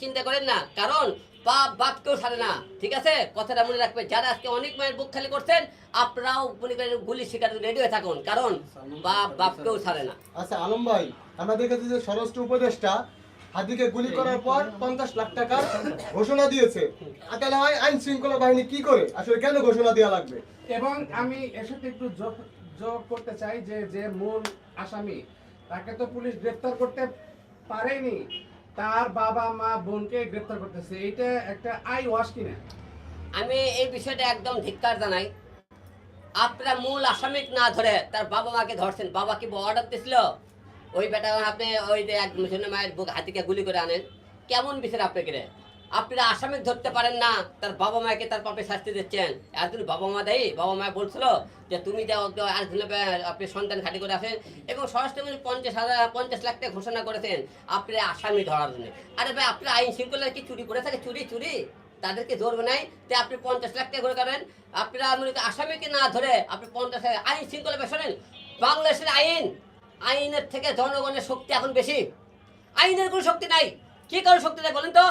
চিন্তা করেন না। কারণ বাপ বাপকেও ছাড়ে না। ঠিক আছে? কথাটা মনে রাখবেন। যারা আজকে অনেক মায়ের বুক খালি করছেন আপনারাও মনে করেন গুলি শিকার রেডি হয়ে থাকুন। কারণ বাপ বাপকেও ছাড়ে না। আচ্ছা আলম ভাই আমরা দেখেছি যে স্বরাষ্ট্র উপদেষ্টা হাদিকে গুলি করার পর পঞ্চাশ লাখ টাকার ঘোষণা দিয়েছে। তাহলে হয় আইন শৃঙ্খলা বাহিনী কি করে? আসলে কেন ঘোষণা দেওয়া লাগবে? এবং আমি এর সাথে একটু যোগ যোগ করতে চাই যে যে মূল আসামি তাকে তো পুলিশ গ্রেফতার করতে পারেনি। তার বাবা মা বোনকে গ্রেফতার করতেছে। এটা একটা আই ওয়াশ কিনা? আমি এই বিষয়টা একদম ধিক্কার জানাই। আপনারা মূল আসামিক না ধরে তার বাবা মাকে ধরছেন। বাবা কি অর্ডার দিছিল? ওই বেটা আপনি ওই যে এক মুসলিম মায়ের বুক হাতিকে গুলি করে আনেন। কেমন বিচার আপনাকে রে? আপনারা আসামি ধরতে পারেন না। তার বাবা মাকে তার পাপে শাস্তি দিচ্ছেন। একজন বাবা মা দেয়? বাবা মা বলছিল যে, তুমি একজন আপনি সন্তান খাটি করে আসেন। এবং স্বরাষ্ট্রমন্ত্রী পঞ্চাশ হাজার, পঞ্চাশ লাখ টাকা ঘোষণা করেছেন আপনি আসামি ধরার জন্য। আরে ভাই, আপনার আইন শৃঙ্খলা কি চুরি করে থাকে? চুরি চুরি? তাদেরকে ধরবে নাই? তে আপনি পঞ্চাশ লাখ টাকা করে করেন আপনারা করেন আসামিকে না ধরে আপনি পঞ্চাশ আইন শৃঙ্খলা শোনেন? বাংলাদেশের আইন, আইনের থেকে জনগণের শক্তি এখন বেশি। আইনের কোনো শক্তি নাই। কি কারণ শক্তি নাই বলেন তো?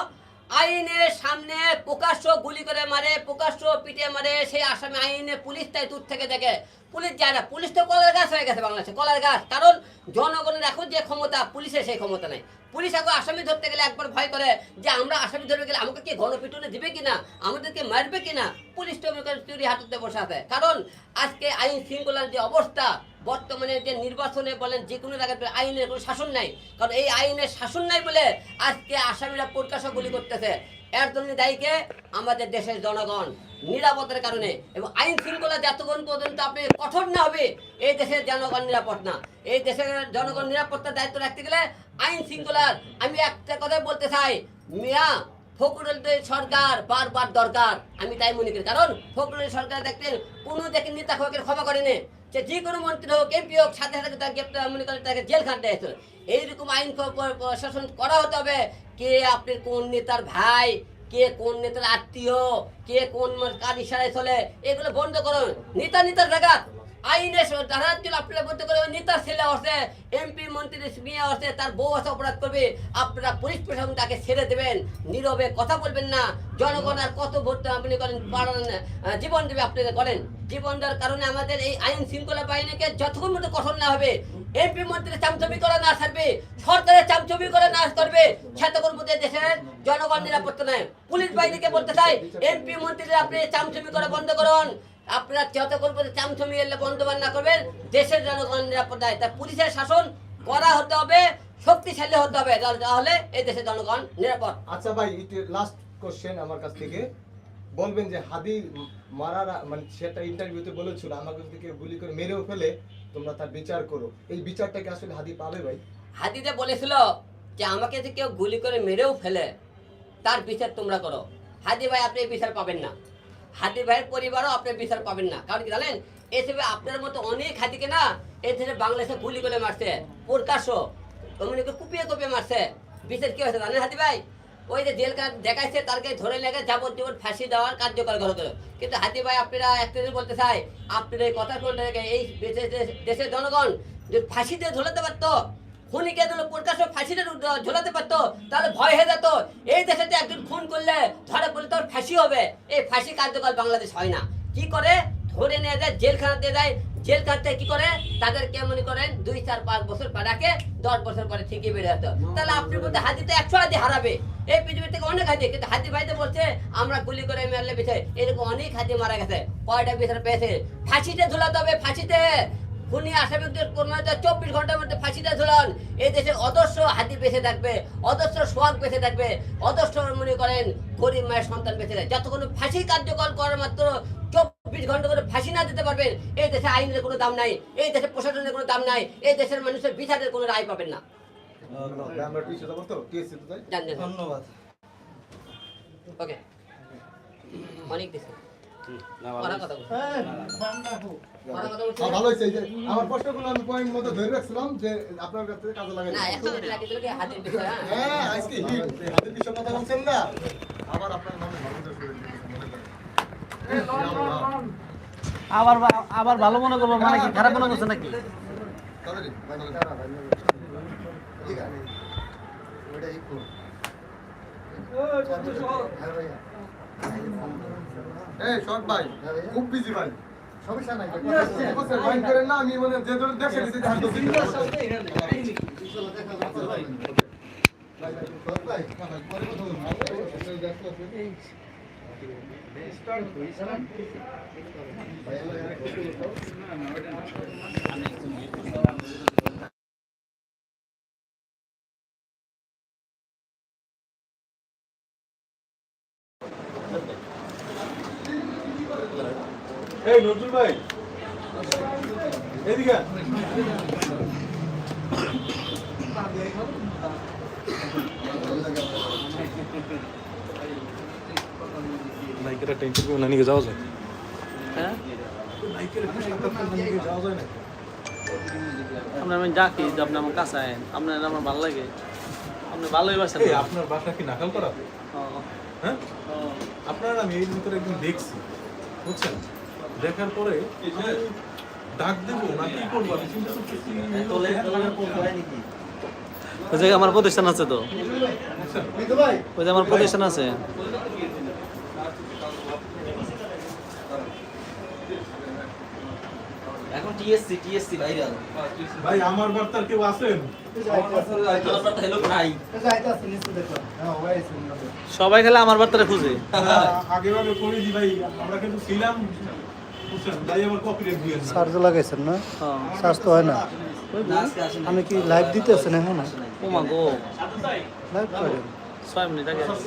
আইনের সামনে প্রকাশ্য গুলি করে মারে, প্রকাশ্য পিটে মারে, সেই আসামি আইনে পুলিশ তাই দূর থেকে দেখে। পুলিশ যায় না। পুলিশ তো কলার গাছ হয়ে গেছে বাংলাদেশে, কলার গাছ। কারণ জনগণের এখন যে ক্ষমতা, পুলিশের সেই ক্ষমতা নাই। পুলিশ এখন আসামি ধরতে গেলে একবার ভয় করে যে আমরা আসামি ধরতে গেলে আমাকে কি গণপিটুনে দিবে কিনা? আমাদেরকে মারবে কিনা? পুলিশ তো চুরি হাতুতে বসে আছে। কারণ আজকে আইন শৃঙ্খলার যে অবস্থা, বর্তমানে যে নির্বাচনে বলেন যে কোনো জায়গায় আইনের কোনো শাসন নাই। কারণ এই আইনের শাসন নাই বলে আজকে আসামিরা প্রকাশ্য গুলি করতেছে। এর জন্য দায়ীকে আমাদের দেশের জনগণ। নিরাপত্তার কারণে। এবং আইন শৃঙ্খলা যতক্ষণ পর্যন্ত আপনি কঠোর না হবে, এই দেশের জনগণ নিরাপদ না। এই দেশের জনগণ নিরাপত্তার দায়িত্ব রাখতে গেলে আইন শৃঙ্খলার আমি একটা কথাই বলতে চাই। মিয়া ফখরুল সরকার বারবার দরকার। আমি তাই মনে করি। কারণ ফখরুল সরকার দেখতেন কোনো দেখেন নেতা ক্ষমা করেনি। সে যে কোনো মন্ত্রী হোক এমপি হোক, সাথে সাথে তাকে গ্রেপ্তার, মনে করেন তাকে জেল খাটতে হতো এইরকম আইন প্রশাসন করা হতে হবে। কে আপনি কোন নেতার ভাই, কে কোন নেতার আত্মীয়, কে কোন কাজ কার ইশারায় চলে, এগুলো বন্ধ করুন। নেতা নেতার জায়গা আইনে আপনারা বলতে করে ছেলে এমপি মন্ত্রী মেয়ে তার বউ অপরাধ করবে, আপনারা পুলিশ প্রশাসন তাকে ছেড়ে দেবেন, নীরবে কথা বলবেন না। জনগণ কত ভোট আপনি করেন জীবন দেবে করেন। জীবন দেওয়ার কারণে আমাদের এই আইন শৃঙ্খলা বাহিনীকে যতক্ষণ মতো কঠোর না হবে এমপি মন্ত্রী চামচমি করে না ছাড়বে, সরকারের চামচমি করে না করবে মধ্যে দেশের জনগণ নিরাপত্তা নেয় পুলিশ বাহিনীকে বলতে চাই এমপি মন্ত্রী আপনি চামচমি করে বন্ধ করুন। আপনারা যতক্ষণ পর্যন্ত চামচমি এলে বন্ধ বান না করবেন দেশের জনগণ নিরাপত্তায় তা পুলিশের শাসন করা হতে হবে শক্তিশালী হতে হবে তাহলে এই দেশের জনগণ নিরাপদ। আচ্ছা ভাই লাস্ট কোশ্চেন আমার কাছ থেকে। বলবেন যে হাদি মারার মানে সেটা ইন্টারভিউতে বলেছিল আমাকে যদি কেউ গুলি করে মেরেও ফেলে তোমরা তার বিচার করো। এই বিচারটা কি আসলে হাদি পাবে ভাই? হাতিতে বলেছিল যে আমাকে যদি কেউ গুলি করে মেরেও ফেলে তার বিচার তোমরা করো। হাদি ভাই আপনি এই বিচার পাবেন না। হাদি ভাইয়ের পরিবারও আপনি বিচার পাবেন না। কারণ কি জানেন? এসবে আপনার মতো অনেক হাতিকে না দেশে বাংলাদেশে গুলি করে মারছে, প্রকাশ্য। অমনি করে কুপিয়ে কুপিয়ে মারছে। বিচার কি হয়েছে জানেন হাতি ভাই? ওই যে জেল দেখাইছে, তারকে ধরে লেগে যাবজ্জীবন ফাঁসি দেওয়ার কার্যকর করা হলো। কিন্তু হাতি ভাই, আপনারা একটা বলতে চাই, আপনার এই কথা শুনতে এই দেশে- দেশে- দেশের জনগণ যদি ফাঁসি দিয়ে ঝোলাতে পারতো খুনিকে দিল প্রকাশ্য ফাঁসিতে ঝোলাতে পারতো, তাহলে ভয় হয়ে যেত। এই একজন খুন করলে তোর ফাঁসি হবে। এই ফাঁসি কার্যকর বাংলাদেশ হয় না। কি করে? ধরে নিয়ে যায় কি করে? করেন দুই, চার, পাঁচ বছর পর রাখে দশ বছর পরে ঠিকই বেড়ে যেত। তাহলে আপনার মধ্যে একশো হাতি হারাবে। এই পৃথিবী থেকে অনেক হাতি, কিন্তু হাতি ভাইতে বলছে, আমরা গুলি করে মারলে বেঁচে এরকম অনেক হাতি মারা গেছে। কয়টা বিচার পেয়েছে? ফাঁসিতে ঝুলাতে হবে, ফাঁসিতে। খুনি আসামিদের কর্মীদের চব্বিশ ঘণ্টার মধ্যে ফাঁসিতে ঝুলান এই দেশে অদর্শ হাতি বেঁচে থাকবে অদর্শ সোহাগ বেঁচে থাকবে অদর্শ মনে করেন গরিব মায়ের সন্তান বেঁচে থাকবে। যতক্ষণ ফাঁসি কার্যকর করার মাত্র চব্বিশ ঘণ্টা করে ফাঁসি না দিতে পারবেন এই দেশে আইনের কোনো দাম নাই এই দেশে প্রশাসনের কোনো দাম নাই এই দেশের মানুষের বিচারের কোনো রায় পাবেন না। ধন্যবাদ। ওকে। অনেক দেশে ভালো হয়েছে। যে আমার প্রশ্নগুলো আমি পয়েন্ট মতো ধরে রাখছিলাম যে আপনার কাছ কাজে লাগে হ্যাঁ? হ্যাঁ আজকে হাতের বিষয় কথা বলছেন না। আবার আপনার নামে মনে আবার আবার ভালো মনে করব মানে কি খারাপ মনে করছে নাকি? আছে। এই শখ ভাই খুব বিজি ভাই সমস্যা নাই মাইন্ড করেন না আমি মানে যে ধরনের দেখে দিতে এই নজরুল ভাই। এদিকে। নাইকের একটা ইন্টারভিউ না নিয়ে যাওয়া যায়। হ্যাঁ? আপনার আমি ডাকি যে আপনি আমার কাছে আয়েন আপনার আমার ভালো লাগে। আপনি ভালোই বাসেন। এই আপনার বাসা কি নাকাল করা হ্যাঁ? আপনার আমি এর ভিতরে একদিন দেখছি। বুঝছেন? দেখার পরে ডাক দেবো না কি করব আমি? চিন্তা করতেছি ওই জায়গায় আমার প্রতিষ্ঠান আছে তো। বুঝছেন? ওই যে আমার প্রতিষ্ঠান আছে। এখন টিএসসি টিএসসি ভাইরাল ভাই আমার বার্তার কেউ আছেন? সবাই খেলে আমার বার্তারে খুঁজে। আগে ভাবে করে দি ভাই আমরা কিন্তু ছিলাম। চার্জ লাগাইছেন না। চার্জ তো হয় না। আমি কি লাইভ দিতেছেন এখন? ও মা গো। লাইভ করেন। ছয় মিনিট আগে